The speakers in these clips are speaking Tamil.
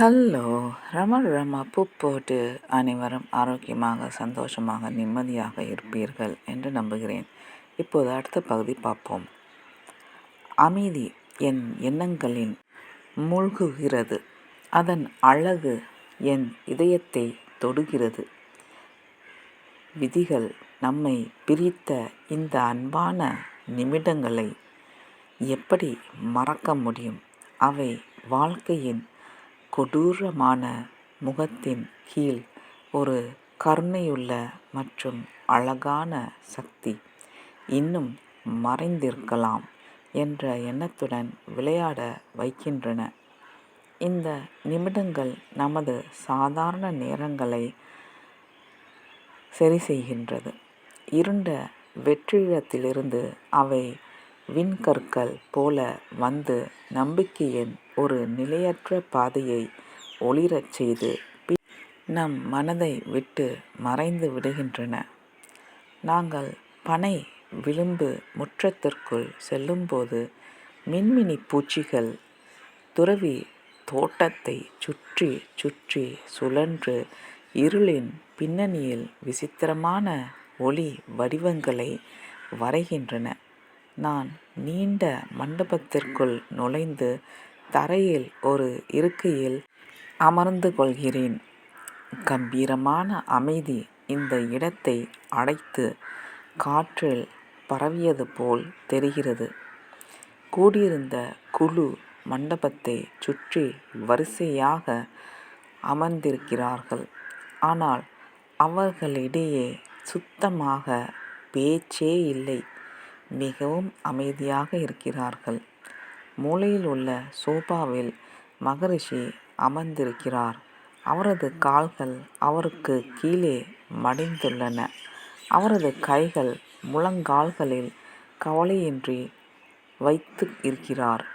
ஹலோ ரம ரம பூ போட்டு அனைவரும் ஆரோக்கியமாக சந்தோஷமாக நிம்மதியாக இருப்பீர்கள் என்று நம்புகிறேன். இப்போது அடுத்த பகுதி பார்ப்போம். அமைதி என் எண்ணங்களின் மூழ்குகிறது. அதன் அழகு என் இதயத்தை தொடுகிறது. விதிகள் நம்மை பிரித்த இந்த அன்பான நிமிடங்களை எப்படி மறக்க முடியும்? அவை வாழ்க்கையின் கொடூரமான முகத்தின் கீழ் ஒரு கருணையுள்ள மற்றும் அழகான சக்தி இன்னும் மறைந்திருக்கலாம் என்ற எண்ணத்துடன் விளையாட வைக்கின்றன. இந்த நிமிடங்கள் நமது சாதாரண நேரங்களை சரி செய்கின்றது இருண்ட வெற்றிடத்திலிருந்து அவை விண்கற்கள் போல வந்து நம்பிக்கையின் ஒரு நிலையற்ற பாதையை ஒளிரச் செய்து நம் மனதை விட்டு மறைந்து விடுகின்றன. நாங்கள் பனை விளிம்பு முற்றத்திற்குள் செல்லும்போது மின்மினி பூச்சிகள் துறவி தோட்டத்தைச் சுற்றி சுற்றி சுழன்று இருளின் பின்னணியில் விசித்திரமான ஒளி வடிவங்களை வரைகின்றன. நான் நீண்ட மண்டபத்திற்குள் நுழைந்து தரையில் ஒரு இருக்கையில் அமர்ந்து கொள்கிறேன். கம்பீரமான அமைதி இந்த இடத்தை அடைத்து காற்றில் பரவியது போல் தெரிகிறது. கூடியிருந்த குழு மண்டபத்தைச் சுற்றி வரிசையாக அமர்ந்திருக்கிறார்கள். ஆனால் அவர்களிடையே சுத்தமாக பேச்சே இல்லை. மிகவும் அமைதியாக இருக்கிறார்கள். மூலையில் உள்ள சோபாவில் மகரிஷி அமர்ந்திருக்கிறார். அவரது கால்கள் அவருக்கு கீழே மடிந்துள்ளன. அவரது கைகள் முழங்கால்களில் கவலையின்றி வைத்து இருக்கிறார்.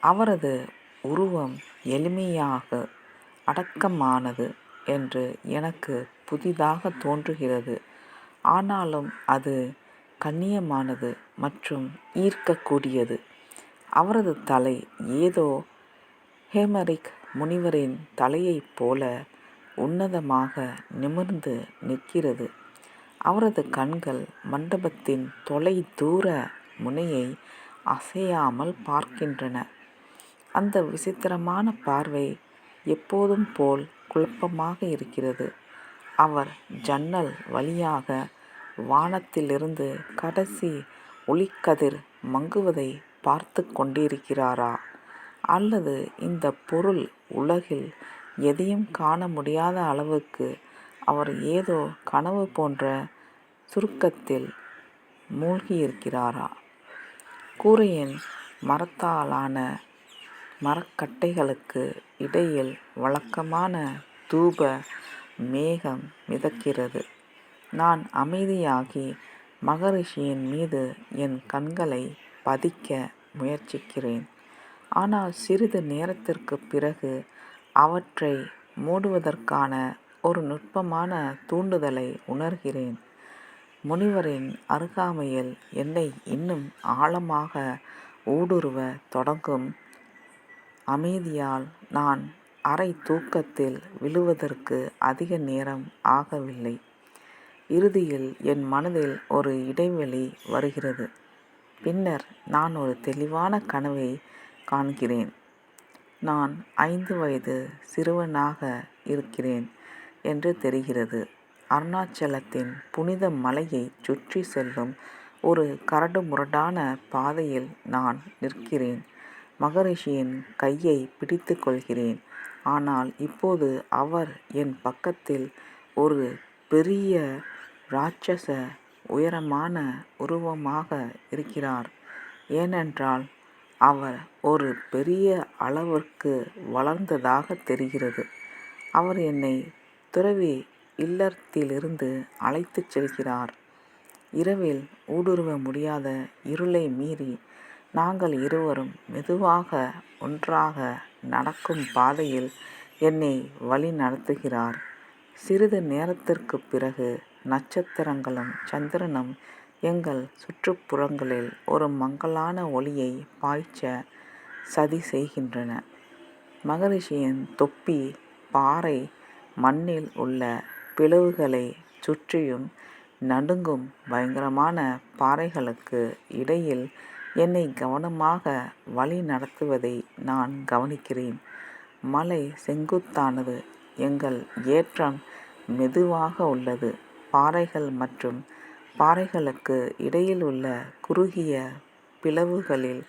அவரது உருவம் எளிமையாக அடக்கமானது என்று எனக்கு புதிதாக தோன்றுகிறது. ஆனாலும் அது கண்ணியமானது மற்றும் ஈர்க்கக்கூடியது. அவரது தலை ஏதோ ஹேமரிக் முனிவரின் தலையைப் போல உன்னதமாக நிமிர்ந்து நிற்கிறது. அவரது கண்கள் மண்டபத்தின் தொலை தூர முனையை அசையாமல் பார்க்கின்றன. அந்த விசித்திரமான பார்வை எப்போதும் போல் குழப்பமாக இருக்கிறது. அவர் ஜன்னல் வழியாக வானத்திலிருந்து கடைசி ஒளிக்கதிர் மங்குவதை பார்த்து கொண்டிருக்கிறாரா? அல்லது இந்த பொருள் உலகில் எதையும் காண முடியாத அளவுக்கு அவர் ஏதோ கனவு போன்ற சுருக்கத்தில் மூழ்கியிருக்கிறாரா? கூரையின் மரத்தாலான மரக்கட்டைகளுக்கு இடையில் வழக்கமான தூப மேகம் மிதக்கிறது. நான் அமைதியாகி மகரிஷியின் மீது என் கண்களை பதிக்க முயற்சிக்கிறேன். ஆனால் சிறிது நேரத்திற்குப் பிறகு அவற்றை மூடுவதற்கான ஒரு நுட்பமான தூண்டுதலை உணர்கிறேன். முனிவரின் அருகாமையில் என்னை இன்னும் ஆழமாக ஊடுருவ தொடங்கும் அமைதியால் நான் அரை தூக்கத்தில் விழுவதற்கு அதிக நேரம் ஆகவில்லை. இறுதியில் என் மனதில் ஒரு இடைவெளி வருகிறது. பின்னர் நான் ஒரு தெளிவான கனவை காண்கிறேன். நான் ஐந்து வயது சிறுவனாக இருக்கிறேன் என்று தெரிகிறது. அருணாச்சலத்தின் புனித மலையைச் சுற்றி செல்லும் ஒரு கரடுமுரடான பாதையில் நான் நிற்கிறேன். மகரிஷியின் கையை பிடித்து கொள்கிறேன். ஆனால் இப்போது அவர் என் பக்கத்தில் ஒரு பெரிய ராட்சச உயரமான உருவமாக இருக்கிறார். ஏனென்றால் அவர் ஒரு பெரிய அளவிற்கு வளர்ந்ததாக தெரிகிறது. அவர் என்னை துறவி இல்லத்திலிருந்து அழைத்துச் செல்கிறார். இரவில் ஊடுருவ முடியாத இருளை மீறி நாங்கள் இருவரும் மெதுவாக ஒன்றாக நடக்கும் பாதையில் என்னை வழி நடத்துகிறார் சிறிது நேரத்திற்குப் பிறகு நட்சத்திரங்களும் சந்திரனும் எங்கள் சுற்றுப்புறங்களில் ஒரு மங்கலான ஒளியை பாய்ச்ச சதி செய்கின்றன. மகரிஷியின் தொப்பி பாறை மண்ணில் உள்ள பிளவுகளைச் சுற்றியும் நடுங்கும் பயங்கரமான பாறைகளுக்கு இடையில் என்னை கவனமாக வழி நடத்துவதை நான் கவனிக்கிறேன். மலை செங்குத்தானது. எங்கள் ஏற்றம் மெதுவாக உள்ளது. பாறைகள் மற்றும் பாறைகளுக்கு இடையில் உள்ள குறுகிய பிளவுகளில்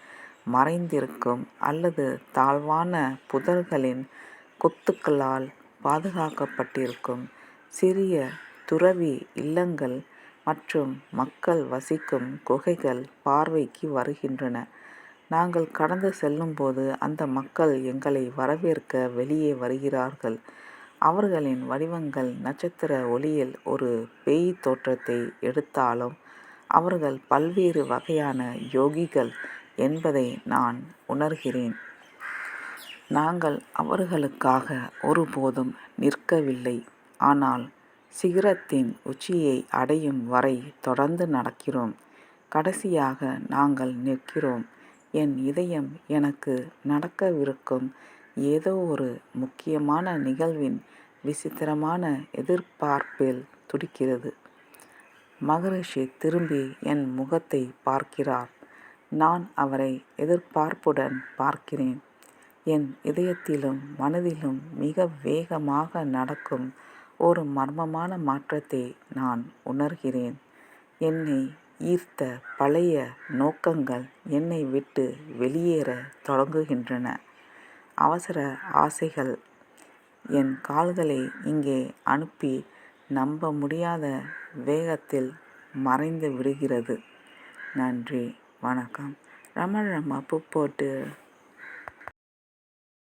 மறைந்திருக்கும் அல்லது தாழ்வான புதர்களின் கொத்துக்களால் பாதுகாக்கப்பட்டிருக்கும் சிறிய துறவி இல்லங்கள் மற்றும் மக்கள் வசிக்கும் குகைகள் பார்வைக்கு வருகின்றன. நாங்கள் கடந்து செல்லும்போது அந்த மக்கள் எங்களை வரவேற்க வெளியே வருகிறார்கள். அவர்களின் வடிவங்கள் நட்சத்திர ஒளியில் ஒரு பேய் தோற்றத்தை எடுத்தாலும் அவர்கள் பல்வேறு வகையான யோகிகள் என்பதை நான் உணர்கிறேன். நாங்கள் அவர்களுக்காக ஒருபோதும் நிற்கவில்லை ஆனால் சிகரத்தின் உச்சியை அடையும் வரை தொடர்ந்து நடக்கிறோம். கடைசியாக நாங்கள் நிற்கிறோம். என் இதயம் எனக்கு நடக்கவிருக்கும் ஏதோ ஒரு முக்கியமான நிகழ்வின் விசித்திரமான எதிர்பார்ப்பில் துடிக்கிறது. மகரிஷி திரும்பி என் முகத்தை பார்க்கிறார். நான் அவரை எதிர்பார்ப்புடன் பார்க்கிறேன். என் இதயத்திலும் மனதிலும் மிக வேகமாக நடக்கும் ஒரு மர்மமான மாற்றத்தை நான் உணர்கிறேன். என்னை ஈர்த்த பழைய நோக்கங்கள் என்னை விட்டு வெளியேற தொடங்குகின்றன. அவசர ஆசைகள் என் கால்களை இங்கே அனுப்பி நம்ப முடியாத வேகத்தில் மறைந்து விடுகிறது. நன்றி. வணக்கம். ரம ரம பூ போட்டு